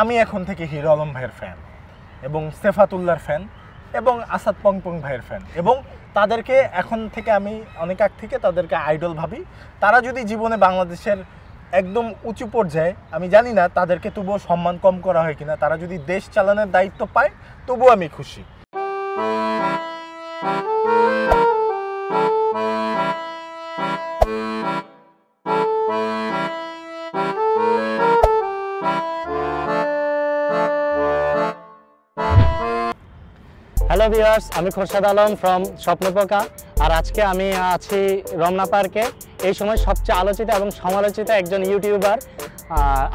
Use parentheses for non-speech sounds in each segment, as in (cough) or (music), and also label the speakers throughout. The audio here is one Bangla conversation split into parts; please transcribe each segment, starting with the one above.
Speaker 1: আমি এখন থেকে হিরো আলম ভাইয়ের ফ্যান এবং সেফাতুল্লার ফ্যান এবং আসাদ পংপং ভাইয়ের ফ্যান এবং তাদেরকে এখন থেকে আমি অনেক আগ থেকে তাদেরকে আইডল ভাবি। তারা যদি জীবনে বাংলাদেশের একদম উঁচু পর্যায়ে, আমি জানি না তাদেরকে তবুও সম্মান কম করা হয় কিনা, তারা যদি দেশ চালানোর দায়িত্ব পায়, তবুও আমি খুশি।
Speaker 2: হ্যালো ভিউয়ার্স আমি খোরশাদ আলম ফ্রম স্বপ্নপোকা। আর আজকে আমি আছি রমনা পার্কে। এই সময় সবচেয়ে আলোচিত এবং সমালোচিত একজন ইউটিউবার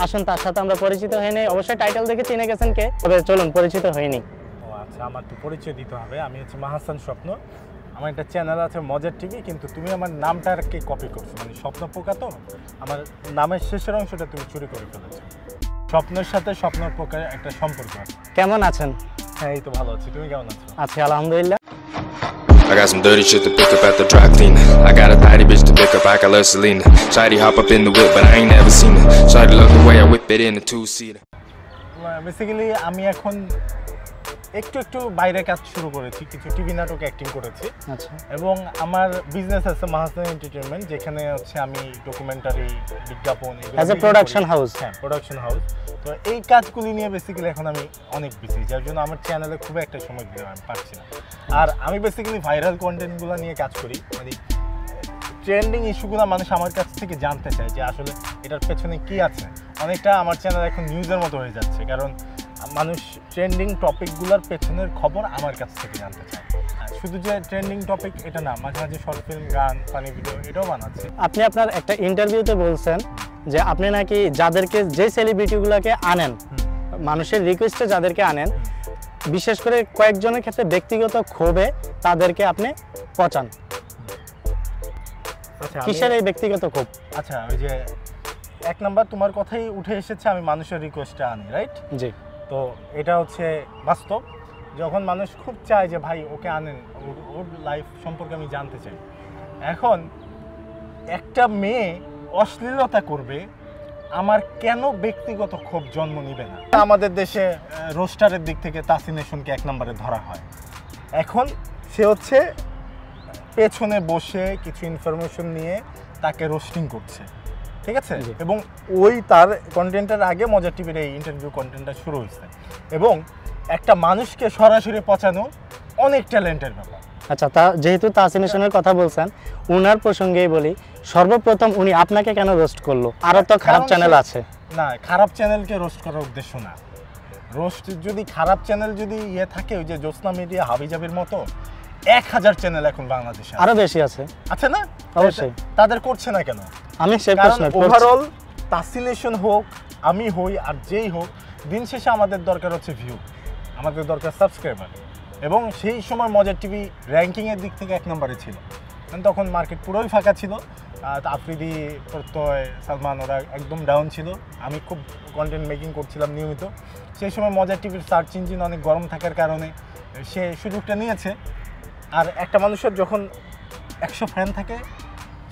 Speaker 2: আসুন তার সাথে আমরা পরিচিত হয়নি অবশ্যই টাইটেল দেখে চিনে গেছেন কে? তবে চলুন পরিচিত হয়নি
Speaker 1: ও আচ্ছা আমার তো পরিচয় দিতে হবে। আমি হচ্ছে মাহাসান স্বপ্ন। আমার একটা চ্যানেল আছে মজার টিভি কিন্তু তুমি আমার নামটা আর কি কপি করছ। মানে স্বপ্ন পোকা তো? আমার নামের শেষের অংশটা তুমি চুরি করে ফেলেছো। স্বপ্নের সাথে স্বপ্ন পোকার একটা সম্পর্ক আছে।
Speaker 2: কেমন আছেন?
Speaker 1: হ্যাঁ এই তো ভালো আছি তুমি কেমন আছো
Speaker 2: আছি আলহামদুলিল্লাহ
Speaker 3: I got some dirty shit to pick up at the dry cleaner. I got a tidy bitch to pick up, I got love Selena. Shady hop up in the whip, but I ain't never seen her. Shady love the way I whip it in a two seater.
Speaker 1: Basically আমি এখন একটু একটু বাইরে কাজ শুরু করেছি কিছু টিভি নাটকে অ্যাক্টিং করেছি।
Speaker 2: আচ্ছা।
Speaker 1: এবং আমার বিজনেস আছে মাহাসান এন্টারটেনমেন্ট যেখানে হচ্ছে আমি ডকুমেন্টারি বিজ্ঞাপন নিয়ে
Speaker 2: production
Speaker 1: করি।
Speaker 2: house?
Speaker 1: হ্যাঁ প্রোডাকশন হাউস তো এই কাজগুলি নিয়ে বেসিক্যালি এখন আমি অনেক বিজি যার জন্য আমার চ্যানেলে খুব একটা সময় দিতে আমি পারছি না। আর আমি বেসিক্যালি ভাইরাল কন্টেন্টগুলো নিয়ে কাজ করি মানে ট্রেন্ডিং ইস্যুগুলো মানুষ আমার কাছ থেকে জানতে চায় যে আসলে এটার পেছনে কি আছে। অনেকটা আমার চ্যানেল এখন নিউজের মতো হয়ে যাচ্ছে কারণ মানুষ ট্রেন্ডিং টপিকগুলোর পেছনের খবর আমার কাছ থেকে জানতে চায়। শুধু যে ট্রেন্ডিং টপিক এটা না মাঝে মাঝে শর্ট ফিল্ম গান ফানি ভিডিও এটাও বানাচ্ছে।
Speaker 2: আপনি আপনার একটা ইন্টারভিউতে বলছেন যে আপনি নাকি যাদেরকে যে সেলিব্রিটিগুলোকে আনেন মানুষের রিকোয়েস্টে যাদেরকে আনেন বিশেষ করে কয়েকজনের ক্ষেত্রে ব্যক্তিগত ক্ষোভে তাদেরকে আপনি পচান।
Speaker 1: আচ্ছা
Speaker 2: কিসের এই ব্যক্তিগত ক্ষোভ?
Speaker 1: আচ্ছা ওই যে এক নাম্বার তোমার কথাই উঠে এসেছে আমি মানুষের রিকোয়েস্টে আনি রাইট
Speaker 2: জি।
Speaker 1: তো এটা হচ্ছে বাস্তব। যখন মানুষ খুব চায় যে, ভাই, ওকে আনেন, ওর- লাইফ সম্পর্কে আমি জানতে চাই। এখন একটা মেয়ে অশ্লীলতা করবে, আমার কেন ব্যক্তিগত ক্ষোভ জন্ম নিবে না? আমাদের দেশে রোস্টারের দিক থেকে তাসিনেশনকে এক নম্বরে ধরা হয়। এখন সে হচ্ছে পেছনে বসে কিছু ইনফরমেশন নিয়ে তাকে রোস্টিং করছে। ঠিক আছে? এবং ওই তার কন্টেন্টের আগে মজা টিভির এই ইন্টারভিউ কন্টেন্টটা শুরু হয়েছে। এবং একটা মানুষকে সরাসরি পচানো অনেক ট্যালেন্টের ব্যাপার।
Speaker 2: আচ্ছা তা যেহেতু তাসিনেশনের কথা বলছেন উনার প্রসঙ্গেই বলি সর্বপ্রথম উনি আপনাকে কেন রোস্ট করল? আরও তো খারাপ চ্যানেল আছে।
Speaker 1: না খারাপ চ্যানেলকে রোস্ট করার উদ্দেশ্য না। রোস্ট যদি খারাপ চ্যানেল যদি ইয়ে থাকে ওই যে জ্যোৎস্না মিডিয়া হাবিজাবির মতো এক হাজার চ্যানেল এখন বাংলাদেশে।
Speaker 2: আরও বেশি আছে।
Speaker 1: আছে না?
Speaker 2: অবশ্যই।
Speaker 1: তাদের করছে না কেন?
Speaker 2: আমি প্রশ্ন
Speaker 1: ওভারঅল হোক আমি হই আর যেই হোক দিন শেষে আমাদের দরকার হচ্ছে ভিউ আমাদের দরকার সাবস্ক্রাইবার এবং সেই সময় মজার টিভি র্যাঙ্কিংয়ের দিক থেকে এক নম্বরে ছিল। তখন মার্কেট পুরোই ফাঁকা ছিল। আর আফ্রিদি প্রত্যয় সালমান ওরা একদম ডাউন ছিল। আমি খুব কন্টেন্ট মেকিং করছিলাম নিয়মিত। সেই সময় মজার টিভির সার্চ ইঞ্জিন অনেক গরম থাকার কারণে সে সুযোগটা নিয়েছে। আর একটা মানুষের যখন একশো ফ্যান থাকে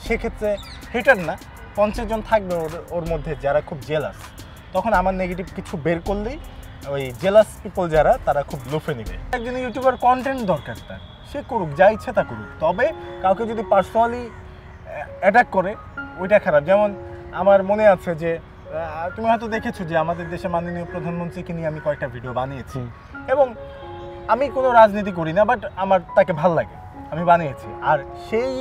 Speaker 1: সেক্ষেত্রে হেটার না পঞ্চাশ জন থাকবে ওর ওর মধ্যে যারা খুব জেলাস তখন আমার নেগেটিভ কিছু বের করলেই ওই জেলাস পিপল যারা তারা খুব লোফে নেবে। একজন ইউটিউবার কন্টেন্ট দরকার তার সে করুক যা ইচ্ছে তা করুক। তবে কাউকে যদি পার্সোনালি অ্যাটাক করে ওইটা খারাপ। যেমন আমার মনে আছে যে তুমি হয়তো দেখেছ যে আমাদের দেশে মাননীয় প্রধানমন্ত্রীকে নিয়ে আমি কয়েকটা ভিডিও বানিয়েছি। এবং আমি কোনো রাজনীতি করি না বাট আমার তাকে ভালো লাগে। আমি বানিয়েছি। আর সেই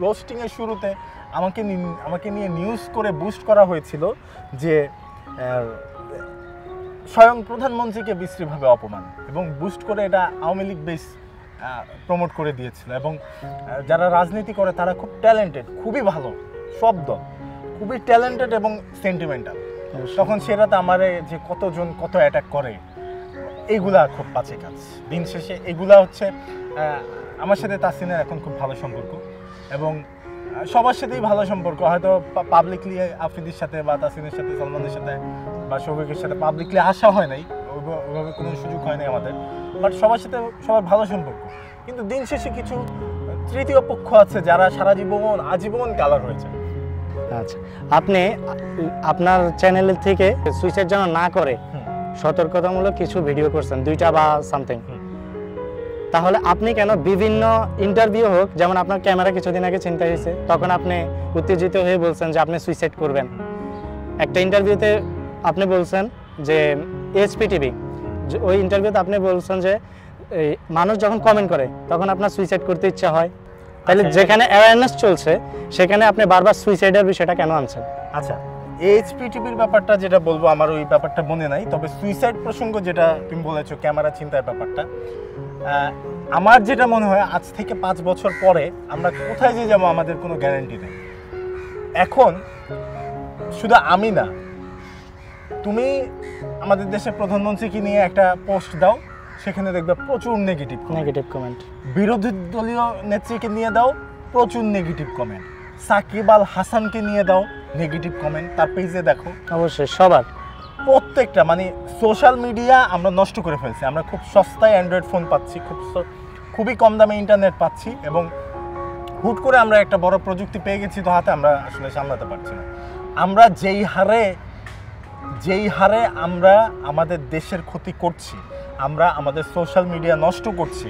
Speaker 1: রোস্টিংয়ের শুরুতে আমাকে আমাকে নিয়ে নিউজ করে বুস্ট করা হয়েছিল যে স্বয়ং প্রধানমন্ত্রীকে বিশ্রীভাবে অপমান এবং বুস্ট করে এটা আওয়ামী লীগ বেস প্রমোট করে দিয়েছিল। এবং যারা রাজনীতি করে তারা খুব ট্যালেন্টেড খুবই ভালো শব্দ খুবই ট্যালেন্টেড এবং সেন্টিমেন্টাল তখন সেটাতে আমারে যে কতজন কত অ্যাটাক করে এইগুলা খুব বাজে কাজ। দিন শেষে এগুলা হচ্ছে আমার সাথে তাসিনের এখন খুব ভালো সম্পর্ক এবং সবার সাথেই ভালো সম্পর্ক। হয়তো পাবলিকলি আফ্রিদির সাথে বা তাসিনের সাথে সলমানের সাথে বা সৌভিকের সাথে পাবলিকলি আসা হয় নাই। ওইভাবে কোনো সুযোগ হয় নাই আমাদের। বাট সবার সাথে সবার ভালো সম্পর্ক। কিন্তু দিন শেষে কিছু তৃতীয় পক্ষ আছে যারা সারা জীবন আজীবন কালার হয়েছে
Speaker 2: আচ্ছা। আপনি আপনার চ্যানেল থেকে সুইসাইড যেন না করে। সতর্কতামূলক কিছু ভিডিও করছেন দুইটা বা সামথিং তাহলে আপনি কেন বিভিন্ন ইন্টারভিউ হোক যেমন আপনার ক্যামেরা কিছুদিন আগে চিন্তা হয়েছে তখন আপনি উত্তেজিত হয়ে বলছেন যে আপনি সুইসাইড করবেন। একটা ইন্টারভিউতে আপনি বলছেন যে এইচপি টিভি ওই ইন্টারভিউতে আপনি বলছেন যে মানুষ যখন কমেন্ট করে তখন আপনার সুইসাইড করতে ইচ্ছা হয়। তাহলে
Speaker 1: আচ্ছা,
Speaker 2: যেখানে অ্যাওয়ারনেস চলছে সেখানে আপনি বারবার সুইসাইডের বিষয়টা কেন আনছেন?
Speaker 1: আচ্ছা। এইচপি টিভির ব্যাপারটা যেটা বলব আমার ওই ব্যাপারটা মনে নাই। তবে সুইসাইড প্রসঙ্গ যেটা তুমি বলেছ ক্যামেরা চিন্তার ব্যাপারটা আমার যেটা মনে হয় আজ থেকে পাঁচ বছর পরে আমরা কোথায় যে যাব আমাদের কোনো গ্যারান্টি নেই। এখন শুধু আমি না তুমি আমাদের দেশের প্রধানমন্ত্রীকে নিয়ে একটা পোস্ট দাও সেখানে দেখবে প্রচুর নেগেটিভ
Speaker 2: নেগেটিভ কমেন্ট
Speaker 1: বিরোধী দলীয় নেত্রীকে নিয়ে দাও প্রচুর নেগেটিভ কমেন্ট সাকিব আল হাসানকে নিয়ে দাও নেগেটিভ কমেন্ট তার পেজে দেখো।
Speaker 2: অবশ্যই সবার।
Speaker 1: প্রত্যেকটা মানে সোশ্যাল মিডিয়া আমরা নষ্ট করে ফেলছি। আমরা খুব সস্তায় অ্যান্ড্রয়েড ফোন পাচ্ছি খুব খুবই কম দামে ইন্টারনেট পাচ্ছি এবং হুট করে আমরা একটা বড় প্রযুক্তি পেয়ে গেছি তো হাতে আমরা আসলে সামলাতে পারছি না। আমরা যেই হারে যেই হারে আমরা আমাদের দেশের ক্ষতি করছি আমরা আমাদের সোশ্যাল মিডিয়া নষ্ট করছি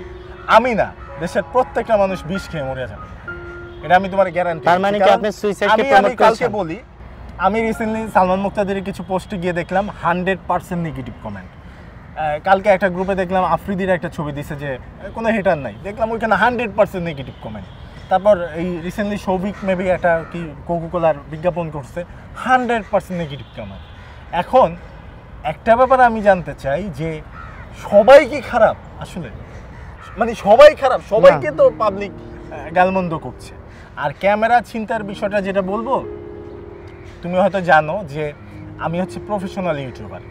Speaker 1: আমি না দেশের প্রত্যেকটা মানুষ বিষ খেয়ে মরে যাবে। এটা আমি তোমার গ্যারান্টি
Speaker 2: তার মানে কি আপনি suicide কে
Speaker 1: আমি আমি কালকে বলি আমি রিসেন্টলি সালমান মুক্তাদের কিছু পোস্টে গিয়ে দেখলাম হান্ড্রেড পার্সেন্ট নেগেটিভ কমেন্ট কালকে একটা গ্রুপে দেখলাম আফ্রিদির একটা ছবি দিছে যে কোনো হেটার নাই। দেখলাম ওইখানে হান্ড্রেড পার্সেন্ট নেগেটিভ কমেন্ট তারপর এই রিসেন্টলি সৌভিক মেবি একটা কি কোকোকোলার বিজ্ঞাপন করছে হান্ড্রেড পার্সেন্ট নেগেটিভ কমেন্ট এখন একটা ব্যাপার আমি জানতে চাই যে সবাই কি খারাপ? আসলে মানে সবাই খারাপ সবাইকে তো পাবলিক গালমন্দ করছে। আর ক্যামেরা চিন্তার বিষয়টা যেটা বলব, তুমি হয়তো জানো যে আমি হচ্ছে প্রফেশনাল ইউটিউবার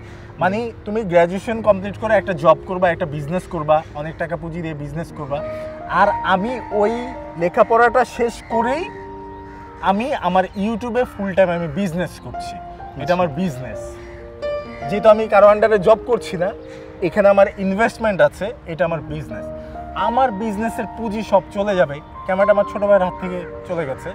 Speaker 1: মানে তুমি গ্র্যাজুয়েশন কমপ্লিট করে একটা জব করবা, একটা বিজনেস করবা, অনেক টাকা পুঁজি দিয়ে বিজনেস করবা, আর আমি ওই লেখাপড়াটা শেষ করেই আমি আমার ইউটিউবে ফুল টাইম আমি বিজনেস করছি। এটা আমার বিজনেস যেহেতু আমি কারও আন্ডারে জব করছি না, এখানে আমার ইনভেস্টমেন্ট আছে, এটা আমার বিজনেস আমার বিজনেসের পুঁজি সব চলে যাবে। ক্যামেরাটা আমার ছোটো ভাইয়ের হাত থেকে চলে গেছে।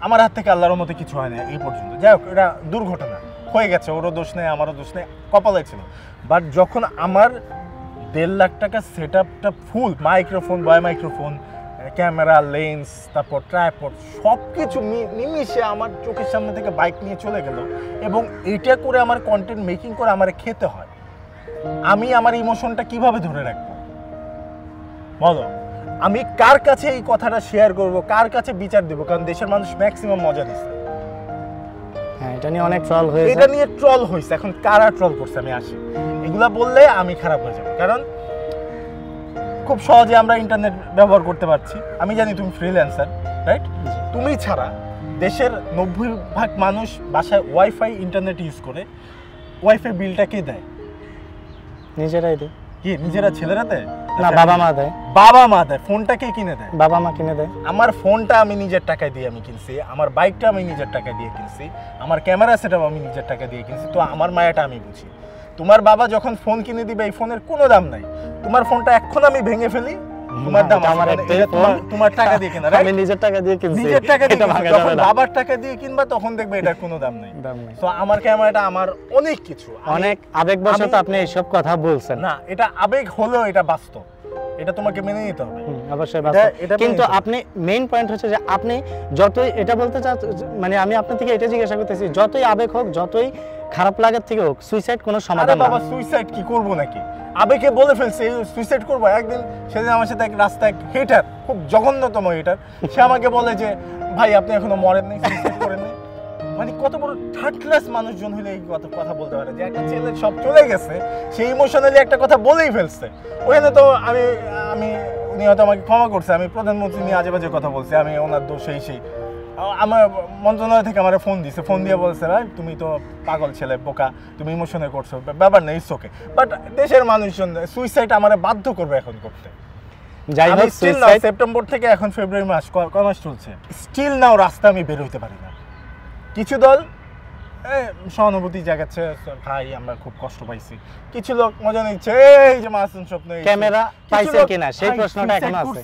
Speaker 1: আমার হাত থেকে আল্লাহর মতো কিছু হয় না এই পর্যন্ত। যাই হোক, এটা দুর্ঘটনা। হয়ে গেছে, ওরও দোষ নেই, আমারও দোষ নেই, কপালে ছিল। বাট যখন আমার দেড় লাখ টাকা সেট আপটা full microphone boy microphone camera lens তারপর ট্রাইপড সব কিছু নিমিশে আমার চোখের সামনে থেকে বাইক নিয়ে চলে গেল। এবং এটা করে আমার কন্টেন্ট মেকিং করে আমার খেতে হয়। আমি আমার ইমোশনটা কীভাবে ধরে রাখব? বলো আমি কার কাছে এই কথাটা শেয়ার করব? কার কাছে বিচার দেবো? কারণ দেশের মানুষ ম্যাক্সিমাম মজা দিচ্ছে
Speaker 2: হ্যাঁ এটা নিয়ে অনেক ট্রল হয়েছে।
Speaker 1: এটা নিয়ে ট্রল হয়েছে এখন কারা ট্রল করছে? আমি আসি। এগুলা বললে আমি খারাপ হয়ে যাব। কারণ খুব সহজে আমরা ইন্টারনেট ব্যবহার করতে পারছি। আমি জানি তুমি ফ্রিল্যান্সার রাইট তুমি ছাড়া দেশের নব্বই ভাগ মানুষ বাসায় ওয়াইফাই ইন্টারনেট ইউজ করে ওয়াইফাই বিলটা কে দেয়?
Speaker 2: নিজেরাই দিই
Speaker 1: কি নিজেরা ছেলেরা দেয়?
Speaker 2: না বাবা মা দেয়।
Speaker 1: বাবা মা দেয়। ফোনটা কে কিনে দেয়?
Speaker 2: বাবা মা কিনে দেয়।
Speaker 1: আমার ফোনটা আমি নিজের টাকায় দিয়ে আমি কিনছি। আমার বাইকটা আমি নিজের টাকায় দিয়ে কিনছি। আমার ক্যামেরা সেটআপ আমি নিজের টাকা দিয়ে কিনছি। তো আমার মায়াটা আমি বুঝি। তোমার বাবা যখন ফোন কিনে দিবে এই ফোনের কোনো দাম নাই। তোমার ফোনটা এখন আমি ভেঙে ফেলি। তোমার দাম
Speaker 2: আমার
Speaker 1: তোমার- টাকা দিয়ে কেনা
Speaker 2: আমি নিজের টাকা দিয়ে কিনছি।
Speaker 1: নিজের টাকা দিয়ে। যখন বাবার টাকা দিয়ে কিনবা তখন দেখবে এটার কোনো দাম নেই।
Speaker 2: দাম নেই।
Speaker 1: তো আমার ক্যামেরাটা আমার অনেক কিছু।
Speaker 2: অনেক আবেগবশত
Speaker 1: আমি-
Speaker 2: আপনি এইসব কথা বলছেন।
Speaker 1: না এটা আবেগ হলেও এটা বাস্তব। এটা তোমাকে মেনে নিতে হবে।
Speaker 2: অবশ্যই
Speaker 1: এটা-
Speaker 2: কিন্তু আপনি মেইন পয়েন্ট হচ্ছে যে আপনি যতই এটা বলতে চা মানে আমি আপনার থেকে এটা জিজ্ঞাসা করতেছি যতই আবেগ হোক যতই খারাপ লাগার থেকে হোক সুইসাইড কোনো সমাধান না।
Speaker 1: বাবা সুইসাইড কি করব নাকি? আবেগে বলে ফেলছে সুইসাইড করব। একদিন সেদিন আমার সাথে এক রাস্তায় হেটার খুব জঘন্যতম হেটার সে আমাকে বলে যে ভাই আপনি এখনও মরেন নাই মানে কত বড় থার্ড ক্লাস মানুষজন হলে এই কথা কথা বলতে পারে যে একটা ছেলে সব চলে গেছে সে ইমোশনালি একটা কথা বলেই ফেলছে। ওখানে তো আমি আমি উনি হয়তো আমাকে ক্ষমা করছে আমি প্রধানমন্ত্রী নিয়ে আজে বাজে কথা বলছি আমি ওনার দোষ এই সেই। আমার মন্ত্রণালয় থেকে আমার ফোন দিছে ফোন দিয়ে বলছে ভাই তুমি তো পাগল ছেলে বোকা তুমি ইমোশনে করছ ব্যাপার নেই ইটস ওকে বাট দেশের মানুষজন সুইসাইড আমার বাধ্য করবে এখন করতে।
Speaker 2: যাই হোক
Speaker 1: সেপ্টেম্বর থেকে এখন ফেব্রুয়ারি মাস ক- ক মাস চলছে। স্টিল নাও রাস্তা আমি বের হইতে পারি না। কিছু দল সহানুভূতি জাগাচ্ছে ভাই আমরা খুব কষ্ট পাইছি। কিছু লোক মজা নিচ্ছে এই যে মাসুম স্বপ্ন
Speaker 2: ক্যামেরা
Speaker 1: কিছু
Speaker 2: পাইছেন কিনা? সেই প্রশ্নটা এখনও আছে।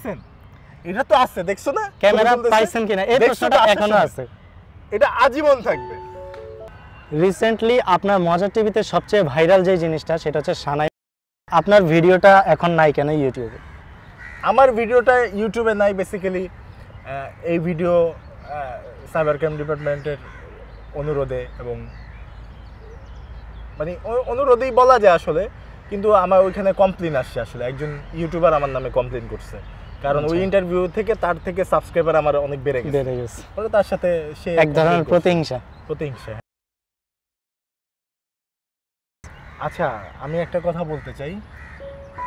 Speaker 1: এটা তো আছে দেখছ না?
Speaker 2: ক্যামেরা পাইছেন কিনা? এই প্রশ্নটা
Speaker 1: এখনও আছে। এটা আজীবন থাকবে।
Speaker 2: রিসেন্টলি আপনার মজা টিভিতে সবচেয়ে ভাইরাল যে জিনিসটা সেটা হচ্ছে সানাই। আপনার ভিডিওটা এখন নাই কেন ইউটিউবে
Speaker 1: আমার ভিডিওটা ইউটিউবে নাই বেসিক্যালি এই ভিডিও সাইবার ক্রাইম ডিপার্টমেন্টের অনুরোধে এবং মানে অনুরোধেই বলা যায় আসলে কিন্তু আমার ওইখানে কমপ্লেন আসছে আসলে। একজন ইউটিউবার আমার নামে কমপ্লেন করছে। কারণ ওই
Speaker 2: আচ্ছা।
Speaker 1: ইন্টারভিউ থেকে তার থেকে সাবস্ক্রাইবার আমার অনেক বেড়ে গেছে।
Speaker 2: বেড়ে গেছে।
Speaker 1: তার সাথে সে
Speaker 2: এক ধরনের প্রতিহিংসা।
Speaker 1: প্রতিহিংসা। আচ্ছা আমি একটা কথা বলতে চাই।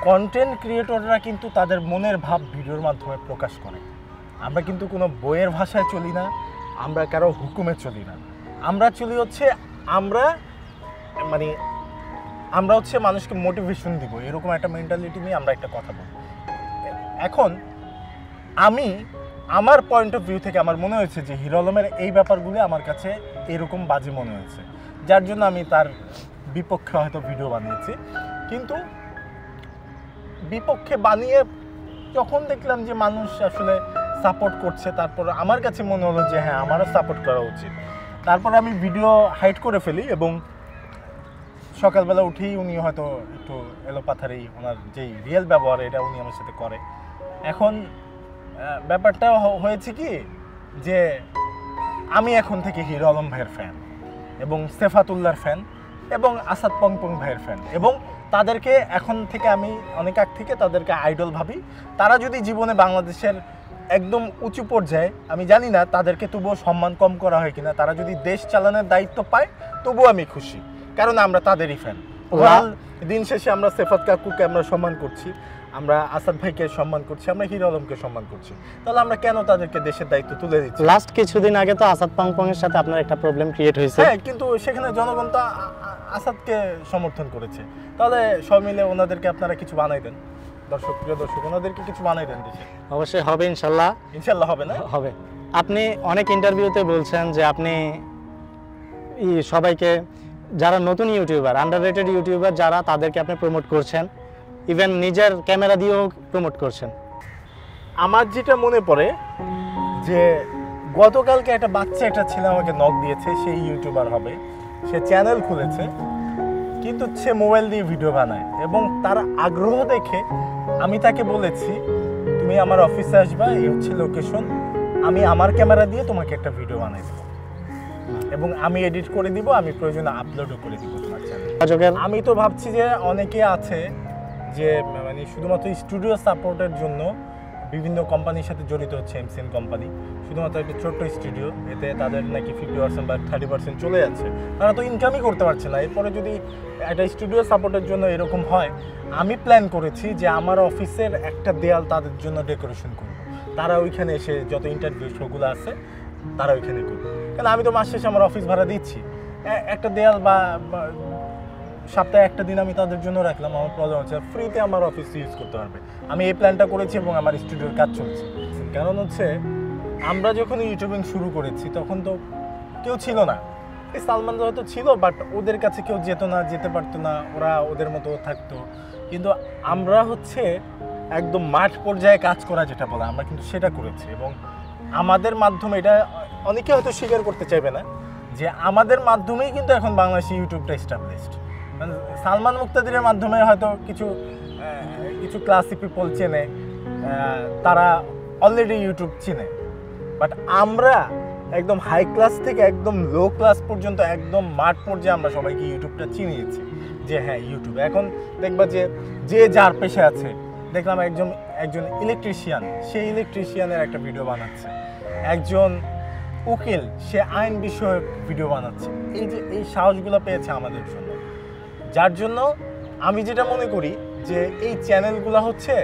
Speaker 1: কন্টেন্ট ক্রিয়েটররা কিন্তু তাদের মনের ভাব ভিডিওর মাধ্যমে প্রকাশ করে। আমরা কিন্তু কোনো বইয়ের ভাষায় চলি না আমরা কারও হুকুমে চলি না। আমরা চলি হচ্ছে আমরা মানে আমরা হচ্ছে মানুষকে মোটিভেশন দিব, এরকম একটা মেন্টালিটি নিয়ে আমরা একটা কথা বলব। এখন আমি আমার পয়েন্ট অফ ভিউ থেকে আমার মনে হয়েছে যে হিরো আলমের এই ব্যাপারগুলো আমার কাছে এরকম বাজে মনে হয়েছে, যার জন্য আমি তার বিপক্ষে হয়তো ভিডিও বানিয়েছি। কিন্তু বিপক্ষে বানিয়ে যখন দেখলাম যে মানুষ আসলে সাপোর্ট করছে, তারপর আমার কাছে মনে হলো যে হ্যাঁ আমারও সাপোর্ট করা উচিত। তারপর আমি ভিডিও হাইড করে ফেলি এবং সকালবেলা উঠেই উনি হয়তো একটু এলোপাথারি, ওনার যেই রিয়েল ব্যবহার, এটা উনি আমার সাথে করে। এখন ব্যাপারটা হয়েছে কি যে আমি এখন থেকে হিরো আলম ভাইয়ের ফ্যান এবং সেফাতুল্লাহর ফ্যান এবং আসাদ পংপং ভাইয়ের ফ্যান এবং তাদেরকে এখন থেকে আমি অনেক আগ থেকে তাদেরকে আইডল ভাবি। তারা যদি জীবনে বাংলাদেশের একদম উঁচু পর্যায়ে আমি জানি না তাদেরকে তবুও সম্মান কম করা হয় কিনা তারা যদি দেশ চালানোর দায়িত্ব পায় তবুও আমি খুশি কারণ আমরা তাদেরই ফ্যান দিন শেষে আমরা সেফাত কাকুকে আমরা সম্মান করছি আমরা আসাদ ভাইকে সম্মান করছি আমরা হিরো আলমকে সম্মান করছি। তাহলে আমরা কেন তাদেরকে দেশের দায়িত্ব তুলে দিচ্ছি?
Speaker 2: লাস্ট কিছুদিন আগে তো আসাদ পাংপং এর সাথে আপনার একটা প্রবলেম ক্রিয়েট হয়েছে।
Speaker 1: হ্যাঁ কিন্তু সেখানে জনগণ তো আসাদকে সমর্থন করেছে। তাহলে সব মিলে ওনাদেরকে আপনারা কিছু বানাই দেন। দর্শক প্রিয় দর্শক ওনাদেরকে কিছু বানাই দেন
Speaker 2: অবশ্যই হবে ইনশাল্লাহ।
Speaker 1: ইনশাল্লাহ হবে না?
Speaker 2: হবে। আপনি অনেক ইন্টারভিউতে বলছেন যে আপনি সবাইকে যারা নতুন ইউটিউবার আন্ডার রেটেড ইউটিউবার যারা তাদেরকে আপনি প্রমোট করছেন ইভেন নিজের ক্যামেরা দিয়েও প্রমোট করছেন।
Speaker 1: আমার যেটা মনে পড়ে যে গতকালকে একটা বাচ্চা একটা ছেলে আমাকে নক দিয়েছে সেই ইউটিউবার হবে। সে চ্যানেল খুলেছে। কিন্তু সে মোবাইল দিয়ে ভিডিও বানায় এবং তার আগ্রহ দেখে আমি তাকে বলেছি তুমি আমার অফিসে আসবা এই হচ্ছে লোকেশন আমি আমার ক্যামেরা দিয়ে তোমাকে একটা ভিডিও বানাই দেবো এবং আমি এডিট করে দিব আমি প্রয়োজনে আপলোডও করে দিব তোমার চ্যানেলে আমি তো ভাবছি যে অনেকে আছে যে মানে শুধুমাত্র স্টুডিও সাপোর্টের জন্য বিভিন্ন কোম্পানির সাথে জড়িত হচ্ছে এমসিএন কোম্পানি। শুধুমাত্র একটা ছোট্ট স্টুডিও এতে তাদের নাকি ফিফটি পার্সেন্ট বা থার্টি পার্সেন্ট চলে যাচ্ছে। তারা তো ইনকামই করতে পারছে না। এরপরে যদি একটা স্টুডিও সাপোর্টের জন্য এরকম হয়, আমি প্ল্যান করেছি যে আমার অফিসের একটা দেয়াল তাদের জন্য ডেকোরেশন করব। তারা ওইখানে এসে যত ইন্টারভিউ শোগুলো আছে, তারা ওইখানে করবে। কারণ আমি তো মাস শেষে আমার অফিস ভাড়া দিচ্ছি। একটা দেয়াল বা- সপ্তাহে একটা দিন আমি তাদের জন্য রাখলাম, আমার প্রবলেম হচ্ছে। ফ্রিতে আমার অফিস ইউজ করতে পারবে আমি এই প্ল্যানটা করেছি এবং আমার স্টুডিওর কাজ চলছে। কারণ হচ্ছে, আমরা যখন ইউটিউবিং শুরু করেছি, তখন তো কেউ ছিল না। এই সালমান হয়তো ছিল বাট ওদের কাছে কেউ যেত না, যেতে পারতো না, ওরা ওদের মতো থাকতো। কিন্তু আমরা হচ্ছে একদম মাঠ পর্যায়ে কাজ করা যেটা বলে, আমরা কিন্তু সেটা করেছি। এবং আমাদের মাধ্যমে, এটা অনেকে হয়তো স্বীকার করতে চাইবে না, যে আমাদের মাধ্যমেই কিন্তু এখন বাংলাদেশে ইউটিউবটা এস্টাবলিশড সালমান মুক্তাদিরের মাধ্যমে হয়তো কিছু কিছু ক্লাসিক পিপল চেনে তারা অলরেডি ইউটিউব চিনে। বাট আমরা একদম হাই ক্লাস থেকে একদম লো ক্লাস পর্যন্ত, একদম মাঠ পর্যায়ে আমরা সবাইকে ইউটিউবটা চিনিয়েছি যে হ্যাঁ ইউটিউব এখন দেখবা যে যে যার পেশে আছে, দেখলাম একজন একজন ইলেকট্রিশিয়ান সে ইলেকট্রিশিয়ানের একটা ভিডিও বানাচ্ছে। একজন উকিল, সে আইন বিষয়ক ভিডিও বানাচ্ছে। এই যে, এই সাহসগুলো পেয়েছে আমাদের জন্য। যার জন্য আমি যেটা মনে করি যে এই চ্যানেলগুলো হচ্ছে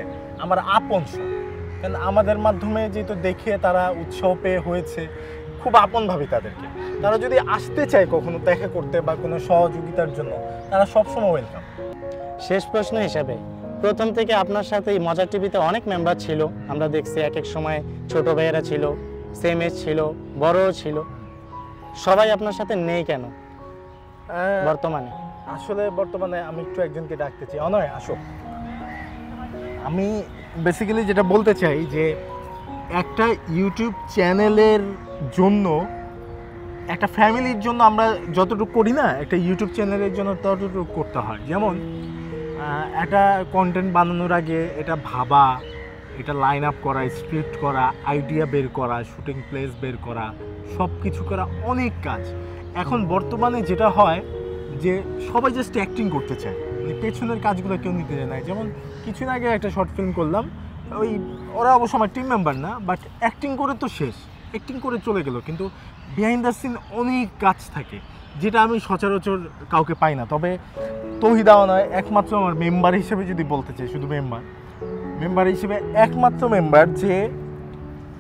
Speaker 1: আমার আপন সব। কারণ আমাদের মাধ্যমে যেহেতু দেখে তারা উৎসাহ পেয়ে হয়েছে খুব আপন ভাবি তাদেরকে। তারা যদি আসতে চায় কখনো দেখা করতে বা কোনো সহযোগিতার জন্য তারা সবসময় ওয়েলকাম
Speaker 2: শেষ প্রশ্ন হিসাবে প্রথম থেকে আপনার সাথে এই মজার টিভিতে অনেক মেম্বার ছিল। আমরা দেখছি এক এক সময় ছোট ভাইয়েরা ছিল সেম এজ ছিল বড়ও ছিল। সবাই আপনার সাথে নেই কেন? বর্তমানে?
Speaker 1: আসলে বর্তমানে আমি একটু একজনকে ডাকতে চাই। অনয়, আসো। আমি বেসিক্যালি যেটা বলতে চাই যে, একটা ইউটিউব চ্যানেলের জন্য, একটা ফ্যামিলির জন্য আমরা যতটুকু করি না, একটা ইউটিউব চ্যানেলের জন্য ততটুকু করতে হয়। যেমন একটা কন্টেন্ট বানানোর আগে এটা ভাবা, এটা লাইন আপ করা স্ক্রিপ্ট করা আইডিয়া বের করা শুটিং প্লেস বের করা সব কিছু করা অনেক কাজ। এখন বর্তমানে যেটা হয় যে সবাই জাস্ট অ্যাক্টিং করতে চায়। মানে পেছনের কাজগুলো কেউ নিতে চায় না। যেমন কিছুদিন আগে একটা শর্ট ফিল্ম করলাম, ওই ওরা অবশ্য আমার টিম মেম্বার না বাট অ্যাক্টিং করে তো শেষ। অ্যাক্টিং করে চলে গেল, কিন্তু বিহাইন্ড দ্য সিন অনেক কাজ থাকে, যেটা আমি সচরাচর কাউকে পাই না। তবে তহিদাও নয় একমাত্র আমার মেম্বার হিসেবে যদি বলতে চাই, শুধু মেম্বার মেম্বার হিসেবে একমাত্র মেম্বার যে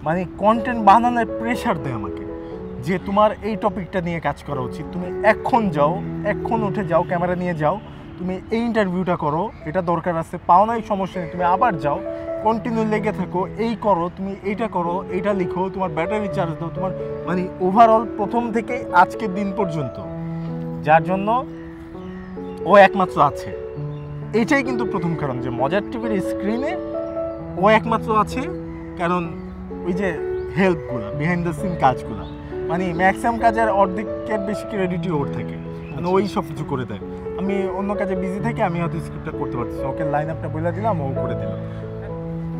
Speaker 1: মানে কন্টেন্ট বানানোর প্রেশার দেয় আমাকে। যে তোমার এই টপিকটা নিয়ে কাজ করা উচিত। তুমি এখন যাও, এখন উঠে যাও, ক্যামেরা নিয়ে যাও, তুমি এই ইন্টারভিউটা করো, এটা দরকার আছে, পাও নাই, সমস্যা নেই, তুমি আবার যাও কন্টিনিউ লেগে থাকো, এই করো, তুমি এইটা করো, এইটা লিখো, তোমার ব্যাটারি চার্জ দাও, তোমার মানে ওভারঅল প্রথম থেকে আজকের দিন পর্যন্ত। যার জন্য ও একমাত্র আছে। এইটাই কিন্তু প্রথম কারণ যে মজার টিভির স্ক্রিনে ও একমাত্র আছে, কারণ ওই যে হেল্পগুলো বিহাইন্ড দ্য সিন কাজগুলো। মানে ম্যাক্সিমাম কাজের অর্ধেকের বেশি ক্রেডিটই ওর থাকে। মানে ওই সব কিছু করে দেয়। আমি অন্য কাজে বিজি থাকি আমি হয়তো স্ক্রিপ্টটা করতে পারতেছি। ওকে লাইন আপটা বলে দিলাম ও করে দিল।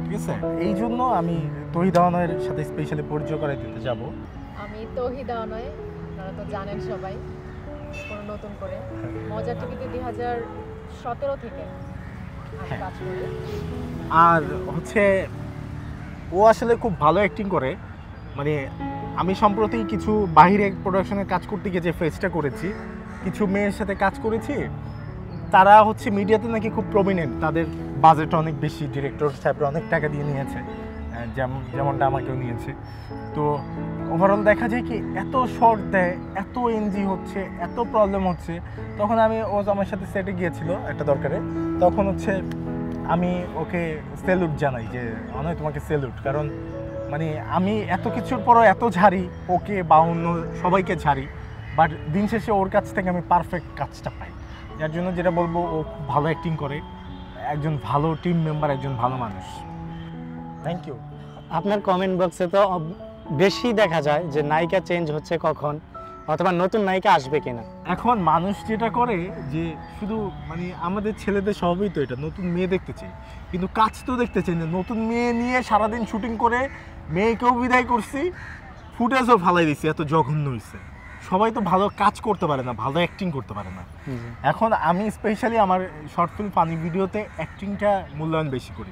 Speaker 1: ঠিক আছে? এই জন্য আমি তহিদ আহনের সাথে স্পেশালি পরিচয় করাই দিতে যাব।
Speaker 4: আমি তহিদা নয় আপনারা তো জানেন সবাই কোনো নতুন করে। মজার টিভিতে দুই হাজার সতেরো থেকে
Speaker 1: হ্যাঁ।
Speaker 4: কাজ করি।
Speaker 1: আর হচ্ছে ও আসলে খুব ভালো অ্যাক্টিং করে। মানে আমি সম্প্রতি কিছু বাহিরে প্রোডাকশনের কাজ করতে গিয়ে যে ফেসটা করেছি, কিছু মেয়ের সাথে কাজ করেছি, তারা হচ্ছে মিডিয়াতে নাকি খুব প্রমিনেন্ট তাদের বাজেট অনেক বেশি ডিরেক্টর সাহেবরা অনেক টাকা দিয়ে নিয়েছে যেমন যেমনটা আমাকেও নিয়েছে। তো ওভারঅল দেখা যায় কি, এত শর্ট দেয়, এত এনজি হচ্ছে, এত প্রবলেম হচ্ছে। তখন আমি ও আমার সাথে সেটে গিয়েছিল একটা দরকারে। তখন হচ্ছে আমি ওকে সেলুট জানাই যে, অনয়, তোমাকে সেলুট কারণ মানে আমি এত কিছুর পরও এত ঝাড়ি ওকে বা অন্য সবাইকে ঝাড়ি বাট দিন শেষে ওর কাছ থেকে আমি পারফেক্ট কাজটা পাই। যার জন্য যেটা বলব ও খুব ভালো অ্যাক্টিং করে একজন ভালো টিম মেম্বার একজন ভালো মানুষ। থ্যাংক ইউ
Speaker 2: আপনার কমেন্ট বক্সে তো বেশি দেখা যায় যে নায়িকা চেঞ্জ হচ্ছে কখন অথবা নতুন নায়িকা আসবে কিনা।
Speaker 1: এখন মানুষ যেটা করে যে শুধু মানে আমাদের ছেলেদের স্বভাবই তো এটা নতুন মেয়ে দেখতে চাই। কিন্তু কাজ তো দেখতে চাই না নতুন মেয়ে নিয়ে সারাদিন শুটিং করে মেয়েকেও বিদায় করছি। ফুটেজও ফালাই দিছি এত জঘন্য হয়েছে সবাই তো ভালো কাজ করতে পারে না ভালো অ্যাক্টিং করতে পারে না। এখন আমি স্পেশালি আমার শর্ট ফিল্ম ফানি ভিডিওতে অ্যাক্টিংটা মূল্যায়ন বেশি করি।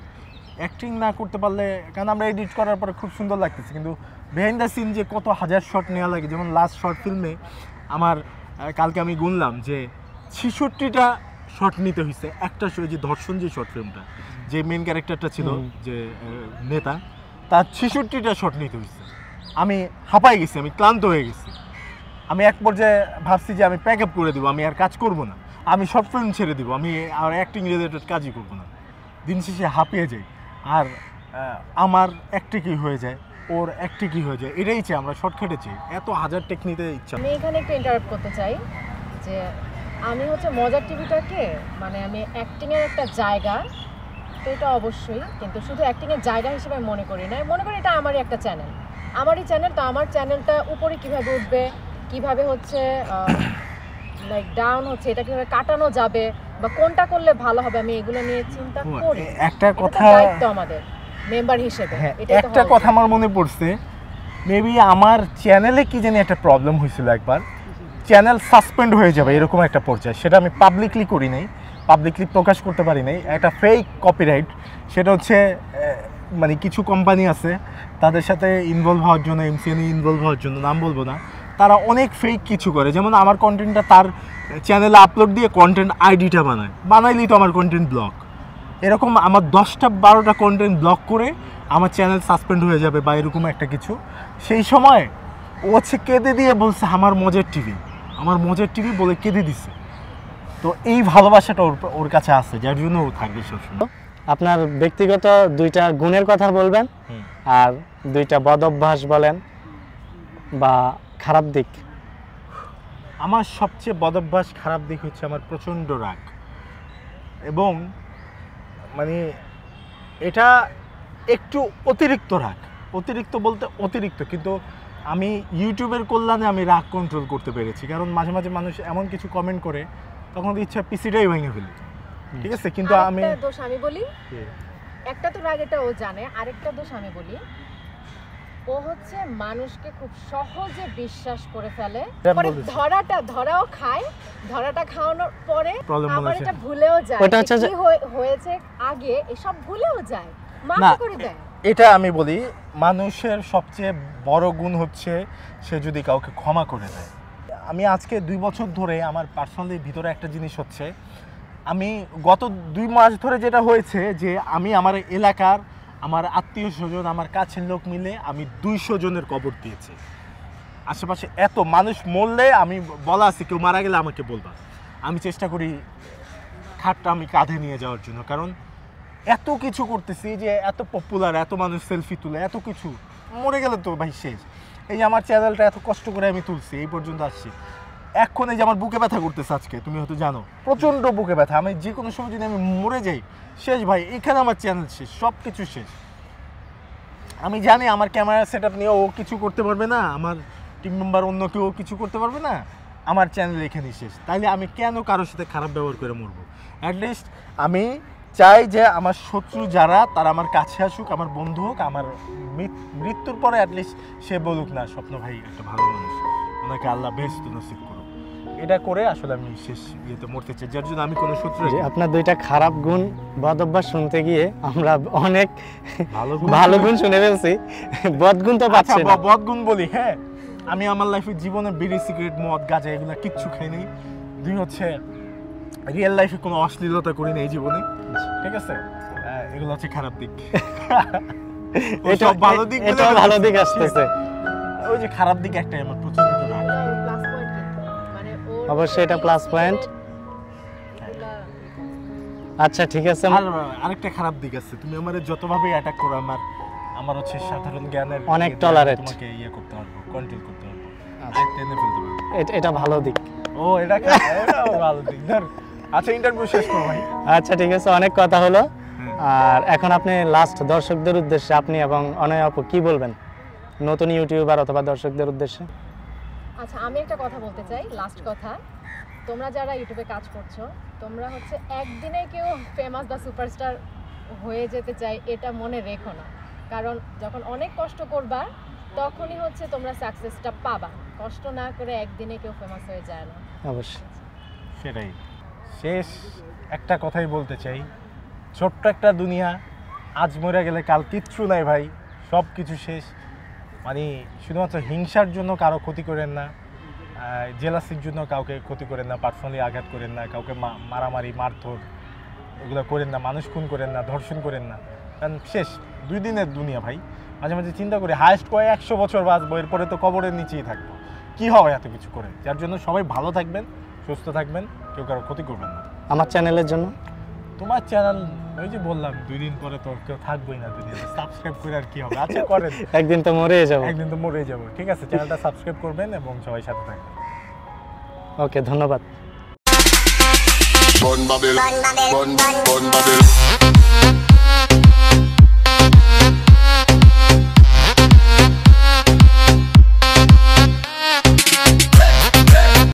Speaker 1: অ্যাক্টিং না করতে পারলে কারণ আমরা এডিট করার পরে খুব সুন্দর লাগতেছে কিন্তু বিহাইন্ড দ্য সিন যে কত হাজার শট নেওয়া লাগে যেমন লাস্ট শর্ট ফিল্মে আমার কালকে আমি গুনলাম যে ছেষট্টিটা শট নিতে হয়েছে একটা যে ধর্ষণ যে শর্ট ফিল্মটা যে মেন ক্যারেক্টারটা ছিল যে নেতা তার ছেষট্টিটা শট নিতে হয়েছে আমি হাঁপাই গেছি, আমি ক্লান্ত হয়ে গেছি। আমি এক পর্যায়ে ভাবছি যে আমি প্যাক আপ করে দেবো, আমি আর কাজ করব না। আমি শর্ট ফিল্ম ছেড়ে দেবো, আমি আর অ্যাক্টিং রিলেটেড কাজই করব না। দিন শেষে হাঁপিয়ে যাই। আর আমার একটি কি হয়ে যায়, ওর একটি কি হয়ে যায়, এটাই চাই, আমরা শর্টকাটে চাই। এত হাজার টেকনিতে ইচ্ছা।
Speaker 4: আমি এখানে একটু ইন্টারাপ্ট করতে চাই, যে আমি হচ্ছে মজার টিভিটাকে মানে আমি অ্যাক্টিংয়ের একটা জায়গা তো এটা অবশ্যই কিন্তু শুধু অ্যাক্টিংয়ের জায়গা হিসেবে মনে করি না। মনে করি এটা আমারই একটা চ্যানেল আমারই চ্যানেল তো আমার চ্যানেলটা উপরে কীভাবে উঠবে কীভাবে হচ্ছে লাইক ডাউন হচ্ছে এটা কীভাবে কাটানো যাবে বা কোনটা করলে ভালো হবে আমি এগুলো নিয়ে চিন্তা করি।
Speaker 1: একটা কথা
Speaker 4: দায়িত্ব আমাদের মেম্বার হিসেবে।
Speaker 1: হ্যাঁ একটা কথা আমার মনে পড়ছে মেবি আমার চ্যানেলে কি জানি একটা প্রবলেম হয়েছিল একবার। চ্যানেল সাসপেন্ড হয়ে যাবে এরকম একটা পর্যায়ে। সেটা আমি পাবলিকলি করি নাই। পাবলিকলি প্রকাশ করতে পারি নাই। একটা ফেক কপিরাইট সেটা হচ্ছে মানে কিছু কোম্পানি আছে, তাদের সাথে ইনভলভ হওয়ার জন্য এমসিএন ইনভলভ হওয়ার জন্য, নাম বলব না, তারা অনেক ফেক কিছু করে। যেমন আমার কন্টেন্টটা তার চ্যানেলে আপলোড দিয়ে কন্টেন্ট আইডিটা বানায়। বানাইলেই তো আমার কন্টেন্ট ব্লক এরকম আমার দশটা বারোটা কন্টেন্ট ব্লক করে আমার চ্যানেল সাসপেন্ড হয়ে যাবে বা এরকম একটা কিছু। সেই সময় ও হচ্ছে কেঁদে দিয়ে বলছে, আমার মজার টিভি আমার মজার টিভি বলে কেঁদে দিছে। তো এই ভালোবাসাটা ওর ওর কাছে আছে যার জন্য ও থাকবে সবসময়।
Speaker 2: আপনার ব্যক্তিগত দুইটা গুণের কথা বলবেন আর দুইটা বদ অভ্যাস বলেন বা খারাপ দিক।
Speaker 1: আমার সবচেয়ে বদভ্যাস খারাপ দিক হচ্ছে আমার প্রচণ্ড রাগ। এবং মানে এটা একটু অতিরিক্ত রাগ। অতিরিক্ত বলতে অতিরিক্ত কিন্তু আমি ইউটিউবের কল্যাণে আমি রাগ কন্ট্রোল করতে পেরেছি। কারণ মাঝে মাঝে মানুষ এমন কিছু কমেন্ট করে তখন তো ইচ্ছা পিসিটাই ভেঙে ফেলি। ঠিক আছে? কিন্তু আমি
Speaker 4: দোষ আমি বলি। একটা তো রাগ এটা ও জানে। আরেকটা দোষ আমি বলি। ও হচ্ছে মানুষকে খুব সহজে বিশ্বাস করে ফেলে। পরে ধরাটা ধরাও খায়। ধরাটা খাওয়ানোর পরে আবার এটা ভুলেও যায়।
Speaker 2: ওটা হচ্ছে
Speaker 4: কি হয়ে- হয়েছে আগে এসব ভুলেও যায়। মাফ করে দেয়।
Speaker 1: এটা আমি বলি মানুষের সবচেয়ে বড় গুণ হচ্ছে সে যদি কাউকে ক্ষমা করে দেয়। আমি আজকে দুই বছর ধরে আমার পার্সোনালি ভিতরে একটা জিনিস হচ্ছে, আমি গত দুই মাস ধরে যেটা হয়েছে যে আমি আমার এলাকার আমার আত্মীয় স্বজন, আমার কাছের লোক মিলে আমি দুইশো জনের কবর দিয়েছি। আশেপাশে এত মানুষ মরলে আমি বলা আছে, কেউ মারা গেলে আমাকে বলবা। আমি চেষ্টা করি খাটটা আমি কাঁধে নিয়ে যাওয়ার জন্য, কারণ এত কিছু করতেছি যে এত পপুলার এত মানুষ সেলফি তুলে, এত কিছু। মরে গেলে তো ভাই শেষ। এই যে আমার চ্যানেলটা এত কষ্ট করে আমি তুলছি, এই পর্যন্ত আসছি। এখন এই যে আমার বুকে ব্যথা করতেছে আজকে, তুমি হয়তো জানো। প্রচণ্ড বুকে ব্যথা, আমি যে কোনো সময় যদি আমি মরে যাই, শেষ ভাই, এখানে আমার চ্যানেল শেষ সব কিছু শেষ। আমি জানি আমার ক্যামেরা সেট আপ নিয়ে ও কিছু করতে পারবে না, আমার টিম মেম্বার অন্য কেউ কিছু করতে পারবে না, আমার চ্যানেল এখানেই শেষ। তাইলে আমি কেন কারোর সাথে খারাপ ব্যবহার করে মরবো? অ্যাটলিস্ট আমি চাই যে আমার শত্রু যারা তারা আমার কাছে আসুক আমার বন্ধু হোক আমার মৃত্যুর পরে অ্যাটলিস্ট সে বলুক না স্বপ্ন ভাই একটা ভালো মানুষ। ওনাকে আল্লাহ বেস্ট নসিব করুক। এটা করে আসলে আমি শেষ ইয়েতে মরতে চাই। যার জন্য আমি কোনো শত্রু
Speaker 2: আপনার দুইটা খারাপ গুণ বদ অভ্যাস শুনতে গিয়ে আমরা অনেক
Speaker 1: ভালো গুণ-
Speaker 2: ভালো গুণ শুনে ফেলছি। বদ গুণ তো
Speaker 1: আচ্ছা
Speaker 2: পাচ্ছি না।
Speaker 1: ব- বদগুণ বলি হ্যাঁ। আমি আমার লাইফে জীবনে বিড়ি সিগারেট মদ গাঁজা এগুলো কিচ্ছু খাইনি দুই হচ্ছে রিয়েল লাইফে কোনো অশ্লীলতা করিনি এই জীবনে। ঠিক আছে? এগুলো হচ্ছে খারাপ দিক। (laughs)
Speaker 2: এটা
Speaker 1: ভালো দিক বলতেছি।
Speaker 2: ভালো দিক আসতেছে।
Speaker 1: ওই যে খারাপ দিক একটাই আমার প্রচণ্ড রাগ।
Speaker 4: প্লাস পয়েন্ট মানে
Speaker 2: অবশ্যই এটা point।
Speaker 4: এগুলা-
Speaker 2: আচ্ছা ঠিক আছে।
Speaker 1: আর আরেকটা খারাপ দিক আছে। তুমি আমার যতভাবে অ্যাটাক করো আমার আমার হচ্ছে সাধারণ জ্ঞানের
Speaker 2: অনেক tolerate।
Speaker 1: তোমাকে ইয়ে করতে পারব কন্ট্রোল করতে টেনে ফেলতে পারব।
Speaker 2: এটা ভালো দিক।
Speaker 1: ও এটা ভালো দিক। ধর আচ্ছা ইন্টারভিউ শেষ করো ভাই।
Speaker 2: আচ্ছা ঠিক আছে অনেক কথা হলো। আর এখন আপনি লাস্ট দর্শকদের উদ্দেশ্যে আপনি এবং অনয় আপু কি বলবেন? নতুন ইউটিউবার অথবা দর্শকদের উদ্দেশ্যে?
Speaker 4: আচ্ছা আমি একটা কথা বলতে চাই লাস্ট কথা। তোমরা যারা ইউটিউবে কাজ করছ তোমরা হচ্ছে একদিনে কেউ ফেমাস বা সুপারস্টার হয়ে যেতে চাই এটা মনে রেখো না। কারণ যখন অনেক কষ্ট করবা তখনই হচ্ছে তোমরা সাকসেসটা পাবা। কষ্ট না করে একদিনে কেউ ফেমাস হয়ে যায় না।
Speaker 2: অবশ্যই।
Speaker 1: সেটাই। শেষ একটা কথাই বলতে চাই। ছোট্ট একটা দুনিয়া আজ মরে গেলে কাল কিচ্ছু নাই ভাই সব কিছু শেষ। মানে শুধুমাত্র হিংসার জন্য কারও ক্ষতি করেন না জেলাসির জন্য কাউকে ক্ষতি করেন না পার্সোনালি আঘাত করেন না কাউকে মা- মারামারি মারধর এগুলো করেন না মানুষ খুন করেন না ধর্ষণ করেন না। কারণ শেষ দুই দিনের দুনিয়া ভাই। মাঝে মাঝে চিন্তা করি হায়েস্ট কয়? একশো বছর বাঁচবো এরপরে তো কবরের নিচেই থাকব। কী হবে এত কিছু করে? যার জন্য সবাই ভালো থাকবেন সুস্থ থাকবেন কেউ কারও ক্ষতি করবেন না।
Speaker 2: আমার চ্যানেলের জন্য?
Speaker 1: তোমার চ্যানেল ওই যে বললাম দুই দিন পরে তো কেউ থাকবোই না দুনিয়াতে সাবস্ক্রাইব করে আর কি হবে? আচ্ছা করেন।
Speaker 2: একদিন তো মরে যাব।
Speaker 1: একদিন তো মরে যাব। ঠিক আছে চ্যানেলটা সাবস্ক্রাইব করবেন এবং সবাই সাথে থাকবেন।
Speaker 2: ওকে ধন্যবাদ।
Speaker 5: Bun Babel, Bun Bun Babel.